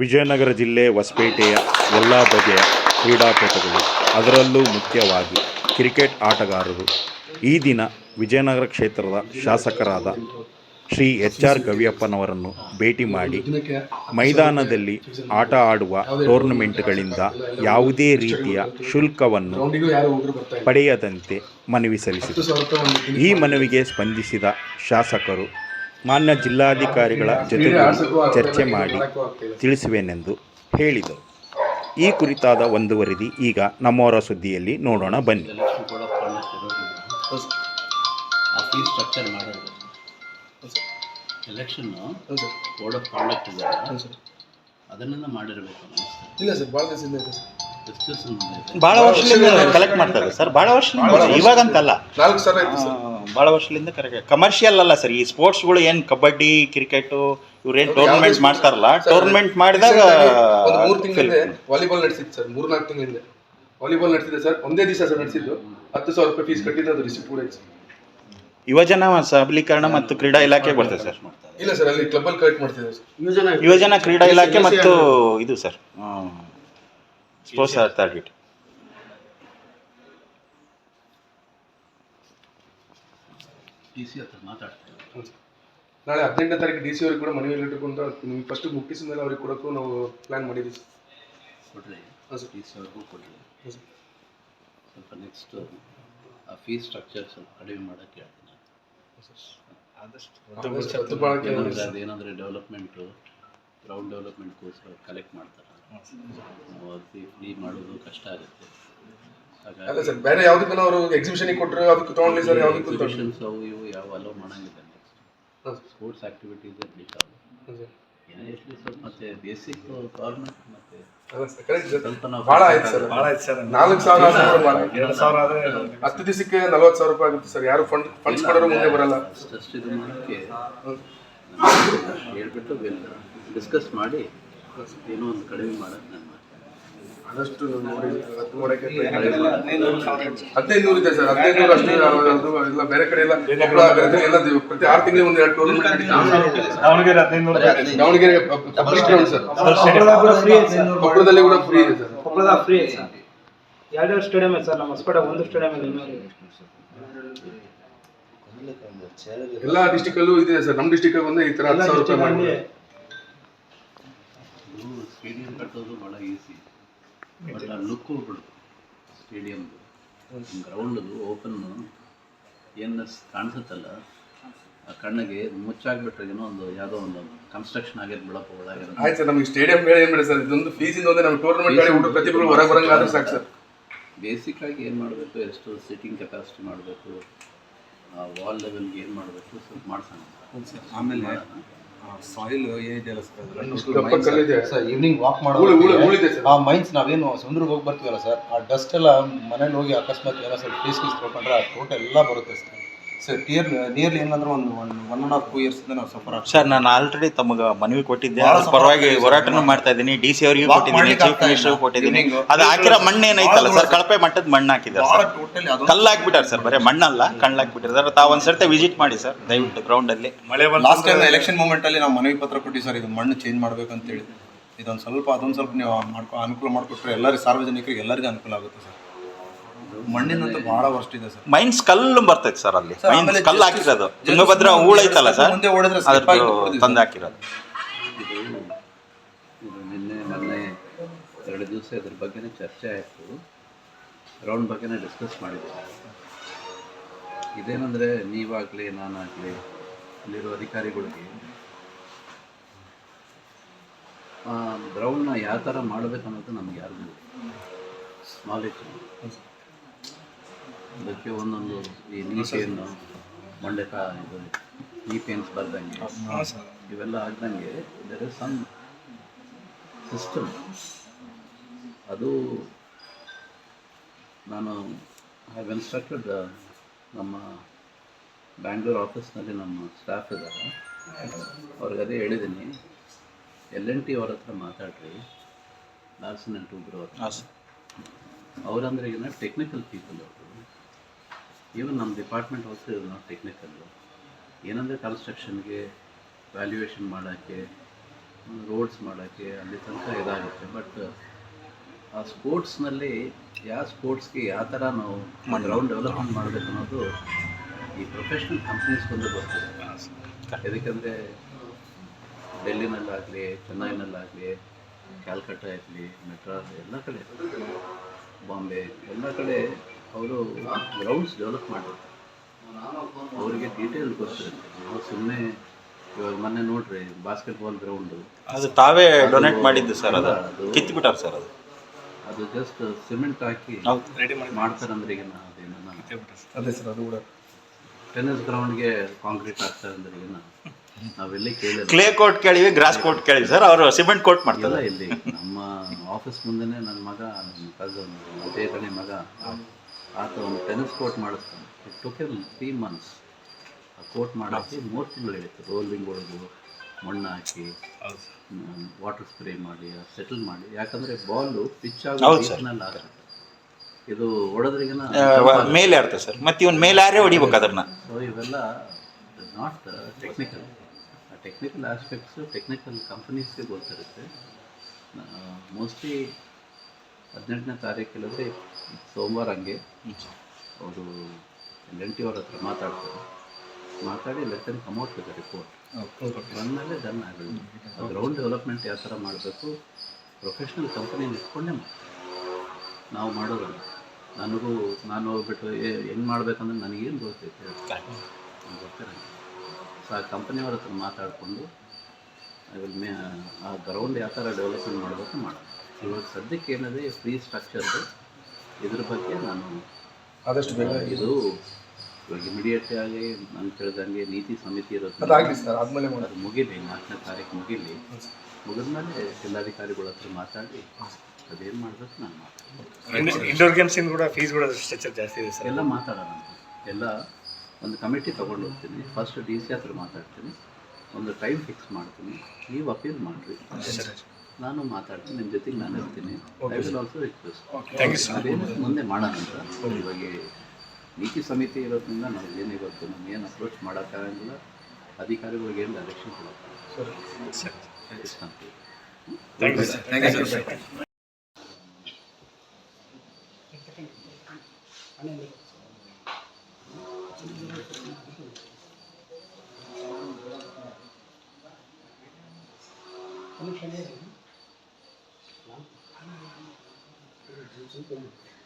ವಿಜಯನಗರ ಜಿಲ್ಲೆ ಹೊಸಪೇಟೆಯ ಎಲ್ಲ ಬಗೆಯ ಕ್ರೀಡಾಪಟುಗಳು ಅದರಲ್ಲೂ ಮುಖ್ಯವಾಗಿ ಕ್ರಿಕೆಟ್ ಆಟಗಾರರು. ಈ ದಿನ ವಿಜಯನಗರ ಕ್ಷೇತ್ರದ ಶಾಸಕರಾದ ಶ್ರೀ ಎಚ್ ಆರ್ ಗವಿಯಪ್ಪನವರನ್ನು ಭೇಟಿ ಮಾಡಿ ಮೈದಾನದಲ್ಲಿ ಆಟ ಆಡುವ ಟೂರ್ನಮೆಂಟ್ಗಳಿಂದ ಯಾವುದೇ ರೀತಿಯ ಶುಲ್ಕವನ್ನು ಪಡೆಯದಂತೆ ಮನವಿ ಸಲ್ಲಿಸಿದರು. ಈ ಮನವಿಗೆ ಸ್ಪಂದಿಸಿದ ಶಾಸಕರು ಮಾನ್ಯ ಜಿಲ್ಲಾಧಿಕಾರಿಗಳ ಜೊತೆಗೂ ಚರ್ಚೆ ಮಾಡಿ ತಿಳಿಸುವೆನೆಂದು ಹೇಳಿದರು. ಈ ಕುರಿತಾದ ಒಂದು ವರದಿ ಈಗ ನಮ್ಮವರ ಸುದ್ದಿಯಲ್ಲಿ ನೋಡೋಣ ಬನ್ನಿ. ಬಹಳ ಎಲೆಕ್ಷನ್ನು ಆಫ್ ಕಾಂಡಕ್ಟ್ ಇದೆ ಅದನ್ನೆಲ್ಲ ಮಾಡಿರಬೇಕು ಇಲ್ಲ ಸರ್ ಭಾಳ ದಿವಸದಿಂದ ಇದೆ ಸರ್. ಎಷ್ಟು ಭಾಳ ವರ್ಷದಿಂದ ಕಲೆಕ್ಟ್ ಮಾಡ್ತಾರೆ ಸರ್ ಭಾಳ ವರ್ಷದಿಂದ ಇವಾಗಂತಲ್ಲ ನಾಲ್ಕು ಸರ್ ಆಯ್ತು ಸರ್. ಭಾಳ ವರ್ಷದಿಂದ ಕರೆಕ್ಟ್ ಕಮರ್ಷಿಯಲ್ ಅಲ್ಲ ಸರ್. ಈ ಸ್ಪೋರ್ಟ್ಸ್ಗಳು ಏನು ಕಬಡ್ಡಿ ಕ್ರಿಕೆಟು ಇವ್ರೇನ್ ಟೂರ್ನಮೆಂಟ್ ಮಾಡ್ತಾರಲ್ಲ? ಟೂರ್ನಮೆಂಟ್ ಮಾಡಿದಾಗ ಒಂದು ಮೂರು ತಿಂಗಳಿಂದ ವಾಲಿಬಾಲ್ ನಡೆಸಿದ್ದು ಸರ್ ಮೂರ್ ನಾಲ್ಕು ತಿಂಗಳಿಂದ ವಾಲಿಬಾಲ್ ನಡೆಸಿದೆ ಸರ್ ಒಂದೇ ದಿವಸ ಸರ್ ನಡೆಸಿದ್ದು. ಹತ್ತು ಸಾವಿರ ರೂಪಾಯಿ ಫೀಸ್ ಕಟ್ಟಿದ್ದು ಅದು ರಿಸಿಪ್ಟ್ ಕೂಡ ಸರ್. ಯುವಜನ ಸಬಲೀಕರಣ ಮತ್ತು ಕ್ರೀಡಾ ಇಲಾಖೆ ಬರ್ತದೆ ಸರ್. ಇಲ್ಲ ಸರ್ ಅಲ್ಲಿ ಕ್ಲಬ್ ಅಲ್ಲಿ ಕಲೆಕ್ಟ್ ಮಾಡ್ತಿದ್ದಾರೆ ಸರ್. ಯುವಜನ ಕ್ರೀಡಾ ಇಲಾಖೆ ಮತ್ತು ಇದು sir sports authority D C ಹತ್ರ ಸರ್. ನಾಳೆ ಹದಿನೆಂಟನೇ ತಾರೀಕು ಡಿ ಸಿ ಅವ್ರಿಗೆ ಕೂಡ ಮನವಿ ಇಟ್ಟುಕೊಂಡು ನಿಮ್ಗೆ ಫಸ್ಟ್ ಮುಟ್ಟಿಸಿದ ಮೇಲೆ ಅವ್ರಿಗೆ ಕೊಡೋಕ್ಕೂ ನಾವು ಪ್ಲಾನ್ ಮಾಡಿದ್ದೀವಿ. ಸರ್ ಕೊಡ್ರಿ. ಹಾಂ ಸರ್. ಡಿ ಸಿ ಅವ್ರಿಗೂ ಕೊಡ್ರಿ. ಸ್ವಲ್ಪ ನೆಕ್ಸ್ಟ್ ಆ ಫೀಸ್ ಸ್ಟ್ರಕ್ಚರ್ ಸ್ವಲ್ಪ ಕಡಿಮೆ ಮಾಡೋಕ್ಕೆ ಹೇಳ್ತೀನಿ ಆದಷ್ಟು ಏನಂದ್ರೆ ಅದೇನಂದ್ರೆ ಡೆವಲಪ್ಮೆಂಟು ಗ್ರೌಂಡ್ ಡೆವಲಪ್ಮೆಂಟ್ಗೋಸ್ಕರ ಕಲೆಕ್ಟ್ ಮಾಡ್ತಾರೆ. ನಾವು ಅದು ಫ್ರೀ ಮಾಡೋದು ಕಷ್ಟ ಆಗುತ್ತೆ. ಅಲ್ಲ ಸರ್ ಬೇರೆ ಯಾವ್ದಕ್ಕೂ ಅವರು ಎಕ್ಸಿಬಿಷನ್ ಕೊಟ್ಟರು ಅದಕ್ಕೆ ತಗೊಂಡ್ಲಿ ಸರ್ ಯಾವ್ದಕ್ಕೂ ಎಕ್ಸಿಬಿಷನ್ಸ್ ಅವು ಇವು ಯಾವ ಅಲೋ ಮಾಡಂಗಿಲ್ಲ ಸ್ಪೋರ್ಟ್ಸ್ ಆಕ್ಟಿವಿಟೀಸ್ ಸ್ವಲ್ಪ ಮತ್ತೆ ಬೇಸಿಕ್ ಗೌರ್ಮೆಂಟ್ ಮತ್ತೆ ಸರ್ ಕರೆಕ್ಟ್ ಸರ್. ಸ್ವಲ್ಪ ನಾವು ಭಾಳ ಆಯ್ತು ಸರ್. ಭಾಳ ಆಯ್ತು ಸರ್. ನಾಲ್ಕು ಸಾವಿರ ಆದ್ರೆ ಸಾವಿರ ಆದರೆ ಹತ್ತು ದಿವಸಕ್ಕೆ ನಲ್ವತ್ತು ಸಾವಿರ ರೂಪಾಯಿ ಆಗುತ್ತೆ ಸರ್. ಯಾರು ಫಂಡ್ ಫಂಡ್ಸ್ ಮಾಡೋರು ಮುಂದೆ ಬರಲ್ಲ. ಅಷ್ಟಷ್ಟು ಇದು ಮಾಡೋಕ್ಕೆ. ಹೇಳ್ಬಿಟ್ಟು ಡಿಸ್ಕಸ್ ಮಾಡಿ ಏನೋ ಒಂದು ಕಡಿಮೆ ಮಾಡೋಕ್ಕೆ ನಾನು ಆದಷ್ಟು ನೋಡಿ ಹತ್ತು ಮಾಡೋಕ್ಕೆ ಹದಿನೈದು ನೂರು ಇದೆ ಸರ್ ಹದಿನೈದು ನೂರು ಅಷ್ಟೇ ಎಲ್ಲ ಬೇರೆ ಕಡೆ ಎಲ್ಲ ಕೊಪ್ಪಳ ಗದಗ ಎಲ್ಲ ಪ್ರತಿ ಆರು ತಿಂಗಳಿಗೆ ಒಂದು ಎರಡು tournament Davanagere public ground sir. ಕೊಪ್ಪಳದಲ್ಲಿ ಕೂಡ ಫ್ರೀ ಇದೆ ಸರ್. ಕೊಪ್ಪಳದ ಫ್ರೀ ಇದೆ ಸರ್. ಎರಡೆರಡು ಸ್ಟೇಡಿಯಂ ಸರ್ ನಮ್ಮ ಹೊಸಪೇಟೆ ಒಂದು ಸ್ಟೇಡಿಯಂ ಇದೆ ಎಲ್ಲ ಡಿಸ್ಟಿಕ್ ಅಲ್ಲೂ ಇದೆ ಸರ್. ನಮ್ಮ ಡಿಸ್ಟಿಕ್ ಒಂದೇ ಈ ತರ ಹತ್ತು ಸಾವಿರ ರೂಪಾಯಿ ಮಾಡಿ ಸ್ಟೇಡಿಯಂ ಕಟ್ಟೋದು ಬಹಳ ಈಸಿ ಬಟ್ ಆ ಲುಕ್ ಹೋಗ್ಬಿಡ್ತು ಸ್ಟೇಡಿಯಮ್ದು ಗ್ರೌಂಡ್ದು ಓಪನ್ನು ಏನು ಕಾಣಿಸುತ್ತಲ್ಲ? ಆ ಕಣ್ಣಿಗೆ ಮುಚ್ಚಾಗ್ಬಿಟ್ರೆ ಏನೋ ಒಂದು ಯಾವುದೋ ಒಂದು ಕನ್ಸ್ಟ್ರಕ್ಷನ್ ಆಗಿರೋದು ಬಿಡಪ್ಪ ಒಳಗೆ ಆಯ್ತು ಸರ್ ನಮಗೆ ಸ್ಟೇಡಿಯಂ ಬೇಡ ಏನು ಬೇಡ ಸರ್ ಇದೊಂದು ಫೀಸಿಂದ ಇಂದ ಒಂದೇ ನಮಗೆ ಟೂರ್ನಮೆಂಟ್ ಗಾಡಿ ಊಟ ಪ್ರತಿಭೆಗಳು ಹೊರಗೆ ಬರಂಗೆ ಆದ್ರೆ ಸಾಕು ಸರ್. ಬೇಸಿಕ್ ಆಗಿ ಏನು ಮಾಡಬೇಕು? ಎಷ್ಟು ಸಿಟ್ಟಿಂಗ್ ಕೆಪಾಸಿಟಿ ಮಾಡಬೇಕು? ವಾಲ್ ಲೆವೆಲ್ಗೆ ಏನು ಮಾಡಬೇಕು? ಸ್ವಲ್ಪ ಮಾಡ್ಸೋಣ ಆಮೇಲೆ ಸಾಯಿಲ್ ಏನಿದೆಯಲ್ಲ ಸರ್ ಈವ್ನಿಂಗ್ ವಾಕ್ ಸರ್ ಆ ಮೈನ್ಸ್ ನಾವೇನು ಸಮುದ್ರಕ್ಕೆ ಹೋಗಿ ಬರ್ತೀವಲ್ಲ ಸರ್ ಆ ಡಸ್ಟ್ ಎಲ್ಲ ಮನೇಲಿ ಹೋಗಿ ಅಕಸ್ಮಾತ್ ಏನೋ ಸ್ವಲ್ಪ ಫೇಸ್ ಗೀಸ್ ತೊಗೊಂಡ್ರೆ ಆ ಟೋಟಲ್ ಎಲ್ಲ ಬರುತ್ತೆ ಸರ್ ಸರ್ ಟಿಯರ್ ನಿಯರ್ಲಿ ಏನಂದ್ರೆ ಒಂದು one one and half two ಇಯರ್ಸಿಂದ ನಾವು ಸಫರ್ ಆಗ್ತೀವಿ. ಸರ್ ನಾನು ಆಲ್ರೆಡಿ ತಮಗೆ ಮನವಿ ಕೊಟ್ಟಿದ್ದೆ. ಅದ್ರ ಪರವಾಗಿ ಹೋರಾಟನೂ ಮಾಡ್ತಾ ಇದ್ದೀನಿ. ಡಿ ಸಿ ಅವರಿಗೆ ಕೊಟ್ಟಿದ್ದೀನಿ ಚೀಫ್ ಮಿನಿಸ್ಟರ್. ಕೊಟ್ಟಿದ್ದೀನಿ. ಅದು ಹಾಕಿರೋ ಮಣ್ಣು ಏನೈತಲ್ಲ ಸರ್ ಕಳಪೆ ಮಟ್ಟದ ಮಣ್ಣು ಹಾಕಿದ್ದಾರೆ ಸರ್ ಟೋಟಲಿ ಅದು ಕಲ್ಲು ಹಾಕ್ಬಿಟ್ಟಾರೆ ಸರ್ ಬರೀ ಮಣ್ಣಲ್ಲ ಕಣ್ಣು ಹಾಕ್ಬಿಟ್ಟಿದ್ದಾರೆ ತಾವು ಒಂದ್ಸರ್ತಿ ವಿಸಿಟ್ ಮಾಡಿ ಸರ್ ದಯವಿಟ್ಟು ಗ್ರೌಂಡಲ್ಲಿ ಲಾಸ್ಟ್ ಟೈಮ್ ಎಲೆಕ್ಷನ್ ಮೂಮೆಂಟ್ ಅಲ್ಲಿ ನಾವು ಮನವಿ ಪತ್ರ ಕೊಟ್ಟಿವಿ ಸರ್ ಇದು ಮಣ್ಣು ಚೇಂಜ್ ಮಾಡ್ಬೇಕಂತೇಳಿ. ಇದೊಂದು ಸ್ವಲ್ಪ ಅದೊಂದು ಸ್ವಲ್ಪ ನೀವು ಮಾಡ್ಕೊ ಅನುಕೂಲ ಮಾಡಿಕೊಟ್ರೆ ಎಲ್ಲರಿಗೂ ಸಾರ್ವಜನಿಕರಿಗೆ ಎಲ್ಲರಿಗೂ ಅನುಕೂಲ ಆಗುತ್ತೆ ಸರ್ ಮಣ್ಣಿನಂತೂ ಬಹಳ ವರ್ಷ ಇದೆ ಸರ್. ಮೈನ್ಸ್ ಕಲ್ಲು ಬರ್ತೈತೆ ಸರ್ ಅಲ್ಲಿ. ಸರ್, ಮೈನ್ಸ್ ಆಮೇಲೆ ಕಲ್ಲು just- ಹಾಕಿರೋದು. just ತುಂಗಭದ್ರಾ ಮುಂದೆ ಹೂಳೈತಲ್ಲ ಸರ್? ಮುಂದೆ ಓಡಿದ್ರೆ slip ಅದ್ರ ಆಗಿ ತಂದು. ಹಾಕಿರೋದು. ಇದು ಇದು ನಿನ್ನೆ ಮೊನ್ನೆ ಎರಡು ದಿವಸ ಇದ್ರ ಬಗ್ಗೆನೇ ಚರ್ಚೆ ಆಯಿತು. ರೌಂಡ್ ಬಗ್ಗೆನೇ ಡಿಸ್ಕಸ್ ಮಾಡಿದ್ವಿ. ಇದೇನಂದರೆ ನೀವಾಗಲಿ ನಾನಾಗಲಿ ಅಲ್ಲಿರೋ ಅಧಿಕಾರಿಗಳಿಗೆ ಗ್ರೌಂಡ್ನ ಯಾವ ಥರ ಮಾಡಬೇಕು ಅನ್ನೋದು ನಮ್ಗೆ ಯಾರಿಗೂ ನಾಲೆಜ್ ಅದಕ್ಕೆ ಒಂದೊಂದು ಈ ನೀಸೆಯನ್ನು ಮಂಡಕ ಇದು ಈ ಪೇನ್ಸ್ ಬರ್ದಂಗೆ ಇವೆಲ್ಲ ಆಗ್ದಂಗೆ ದರ್ ಇಸ್ ಸಮ್ ಸಿಸ್ಟಮ್ ಅದು ನಾನು ಹ್ಯಾವ್ ಇನ್ಸ್ಟ್ರಕ್ಟೆಡ್ ನಮ್ಮ ಬ್ಯಾಂಗ್ಳೂರ್ ಆಫೀಸ್ನಲ್ಲಿ ನಮ್ಮ ಸ್ಟಾಫ್ ಇದ್ದಾರೆ. ಅವ್ರಿಗೆ ಅದೇ ಹೇಳಿದ್ದೀನಿ. ಎಲ್ ಎನ್ ಟಿ ಅವ್ರ ಹತ್ರ ಮಾತಾಡ್ರಿ. ಲಾಲ್ಸನ್ ಆ್ಯಂಡ್ ಟೂಬ್ರೋ ಹತ್ರ. ಅವರಂದ್ರೆ ಈಗ ಟೆಕ್ನಿಕಲ್ ಪೀಪಲ್ ಅವರು. ಈವನ್ ನಮ್ಮ department also is not technical ಏನಂದರೆ ಕನ್ಸ್ಟ್ರಕ್ಷನ್ಗೆ ವ್ಯಾಲ್ಯೂಯೇಷನ್ ಮಾಡೋಕ್ಕೆ ರೋಡ್ಸ್ ಮಾಡೋಕ್ಕೆ ಅಲ್ಲಿ ತನಕ ಇದಾಗುತ್ತೆ. ಬಟ್ ಆ ಸ್ಪೋರ್ಟ್ಸ್ನಲ್ಲಿ ಯಾವ ಸ್ಪೋರ್ಟ್ಸ್ಗೆ ಯಾವ ಥರ ನಾವು ಗ್ರೌಂಡ್ ಡೆವಲಪ್ಮೆಂಟ್ ಮಾಡಬೇಕು ಅನ್ನೋದು ಈ ಪ್ರೊಫೆಷ್ನಲ್ ಕಂಪ್ನೀಸ್ಗೊಂದು ಬರ್ತದೆ ಯಾಕಂದರೆ ಡೆಲ್ಲಿನಲ್ಲಾಗಲಿ ಚೆನ್ನೈನಲ್ಲಾಗಲಿ ಕ್ಯಾಲ್ಕಟ್ಟ ಆಗಲಿ ಮೆಟ್ರಾಸ್ ಎಲ್ಲ ಕಡೆ. ಬಾಂಬೆ ಎಲ್ಲ ಕಡೆ ಅವರು ಗ್ರೌಂಡ್ಸ್ ಡೆವಲಪ್ ಮಾಡಿರ್ತಾರೆ ಅವರಿಗೆ ಡೀಟೇಲ್ ಗೊತ್ತಿರುತ್ತೆ. ನಾವು ಸುಮ್ಮನೆ ಇವಾಗ ಮೊನ್ನೆ ನೋಡ್ರಿ ಬಾಸ್ಕೆಟ್ಬಾಲ್ ಗ್ರೌಂಡು ಅದು ತಾವೇ ಡೊನೇಟ್ ಮಾಡಿದ್ದು ಸರ್ ಅದು? ಕಿತ್ಬಿಟ್ಟಾರ ಸರ್ ಅದು? ಅದು ಜಸ್ಟ್ ಸಿಮೆಂಟ್ ಹಾಕಿ ರೆಡಿ ಮಾಡಿ ಮಾಡ್ತಾರೆ ಅಂದ್ರೆ ಈಗ ಅದೇನ ಅದೇ ಸರ್ ಅದು ಕೂಡ. ಟೆನ್ನಿಸ್ ಗ್ರೌಂಡ್ಗೆ ಕಾಂಕ್ರೀಟ್ ಹಾಕ್ತಾರಂದ್ರೆ ಈಗ ನಾವೆಲ್ಲಿ ಕೇಳಿ ಕ್ಲೇ ಕೋರ್ಟ್ ಕೇಳಿವಿ ಗ್ರಾಸ್ ಕೋಟ್ ಕೇಳಿವಿ ಸರ್. ಅವರು ಸಿಮೆಂಟ್ ಕೋರ್ಟ್ ಮಾಡ್ತಾರೆ. ಇಲ್ಲಿ ನಮ್ಮ ಆಫೀಸ್ ಮುಂದೆನೇ ನನ್ನ ಮಗ ನನ್ನ ಕಸನ್ ಅದೇ ಕಡೆ ಮಗ. ಆತ ಒಂದು ಟೆನ್ನಿಸ್ ಕೋರ್ಟ್ ಮಾಡಿಸ್ತಾನೆ. It took um three months ಆ ಕೋರ್ಟ್ ಮಾಡೋಕ್ಕೆ ಮೂರು ತಿಂಗಳು ಹಿಡಿತು ರೋಲಿಂಗ್ ಹೊಡೆದು ಮಣ್ಣು ಹಾಕಿ ವಾಟರ್ ಸ್ಪ್ರೇ ಮಾಡಿ ಸೆಟಲ್ ಮಾಡಿ. ಯಾಕಂದರೆ ಬಾಲು ಪಿಚ್ ಆಗಿ ಇದು ಹೊಡೆದ್ರಿಗಿನ ಮೇಲೆ ಆಡ್ತದೆ ಸರ್ ಮತ್ತೆ ಇವನ್ ಮೇಲೆ ಯಾರೇ ಹೊಡಿಬೇಕು ಅದನ್ನ. ಸೊ ಇವೆಲ್ಲ ನಾಟ್ ಟೆಕ್ನಿಕಲ್ ಆ ಟೆಕ್ನಿಕಲ್ ಆಸ್ಪೆಕ್ಟ್ಸು ಟೆಕ್ನಿಕಲ್ ಕಂಪನೀಸ್ಗೆ ಗೊತ್ತಿರುತ್ತೆ. ಮೋಸ್ಟ್ಲಿ ಹದಿನೆಂಟನೇ ತಾರೀಕಿಲ್ಲದೆ ಸೋಮವಾರ ಹಂಗೆ ಅವರು ಎಲ್ ಎನ್ ಟಿ ಅವ್ರ ಹತ್ರ ಮಾತಾಡ್ತಾರೆ. ಮಾತಾಡಿ ಲೆಕ್ಕನ್ ಕಮೋಟ್ ವಿತ್ ರಿಪೋರ್ಟ್ ಬಂದಮೇಲೆ ಡನ್ ಆಗುತ್ತೆ ಗ್ರೌಂಡ್ ಡೆವಲಪ್ಮೆಂಟ್ ಯಾವ ಥರ ಮಾಡಬೇಕು ಪ್ರೊಫೆಷ್ನಲ್ ಕಂಪನಿ ಇಟ್ಕೊಂಡೇ ಮಾಡ್ತೀವಿ ನಾವು ಮಾಡೋದಲ್ಲ ನನಗೂ ನಾನು ಹೋಗ್ಬಿಟ್ಟು ಹೆಂಗೆ ಮಾಡ್ಬೇಕಂದ್ರೆ ನನಗೇನು ಗೊತ್ತೈತೆ ಗೊತ್ತಿರೋ ಸೊ ಆ ಕಂಪ್ನಿಯವ್ರ ಹತ್ರ ಮಾತಾಡಿಕೊಂಡು ವಿಲ್ ಮೇ ಆ ಗ್ರೌಂಡ್ ಯಾವ ಥರ ಡೆವಲಪ್ಮೆಂಟ್ ಮಾಡಬೇಕು ಮಾಡೋಣ. ಇವಾಗ ಸದ್ಯಕ್ಕೆ ಏನಿದೆ ಫ್ರೀ ಸ್ಟ್ರಕ್ಚರ್ ಇದ್ರ ಬಗ್ಗೆ ನಾನು ಆದಷ್ಟು ಬೇಗ ಇದು ಇವಾಗ ಇಮಿಡಿಯೇಟ್ ಆಗಿ ನಾನು ಕೇಳ್ದಂಗೆ ನೀತಿ ಸಮಿತಿ ಅದಾಗಲಿ ಸರ್ ಆದ್ಮೇಲೆ ಅದು ಮುಗಿಲಿ ನಾಲ್ಕನೇ ತಾರೀಕು ಮುಗಿಲಿ. ಮುಗಿದ್ಮೇಲೆ ಜಿಲ್ಲಾಧಿಕಾರಿಗಳ ಹತ್ರ ಮಾತಾಡಿ ಅದೇನು ಮಾಡಬೇಕು ನಾನು ಮಾತಾಡ್ತೀನಿ. ಇಂಡೋರ್ ಗೇಮ್ಸಿಂದ ಇಂದ ಕೂಡ ಫೀಸ್ ಕೂಡ ಸ್ಟ್ರಕ್ಚರ್ ಜಾಸ್ತಿ ಇದೆ ಸರ್. ಎಲ್ಲ ಮಾತಾಡೋಣ ಎಲ್ಲ ಒಂದು ಕಮಿಟಿ ತೊಗೊಂಡು ಹೋಗ್ತೀನಿ. ಫಸ್ಟ್ ಡಿ ಸಿ ಹತ್ರ ಮಾತಾಡ್ತೀನಿ. ಒಂದು ಟೈಮ್ ಫಿಕ್ಸ್ ಮಾಡ್ತೀನಿ. ನೀವು ಅಪೀಲ್ ಮಾಡಿರಿ. ನಾನು ಮಾತಾಡ್ತೀನಿ ನಿಮ್ಮ ಜೊತೆಗೆ ನಾನು ಇರ್ತೀನಿ. ಐ ವಿಲ್ ಆಲ್ಸೋ ರಿಕ್ವೆಸ್ಟ್ ಅದೇನು ಮುಂದೆ ಮಾಡೋಣ ಅಂತ. ಇವಾಗ ನೀತಿ ಸಮಿತಿ ಇರೋದ್ರಿಂದ ನಾವು ಗೊತ್ತು ನಮ್ಗೆ ಏನು ಅಪ್ರೋಚ್ ಮಾಡೋಕ್ಕಾಗಂಗಿಲ್ಲ ಅಧಿಕಾರಿಗಳಿಗೆ ಏನು direction ಕೊಡೋಕ್ಕಾಗಲ್ಲ thank you sir Thank you.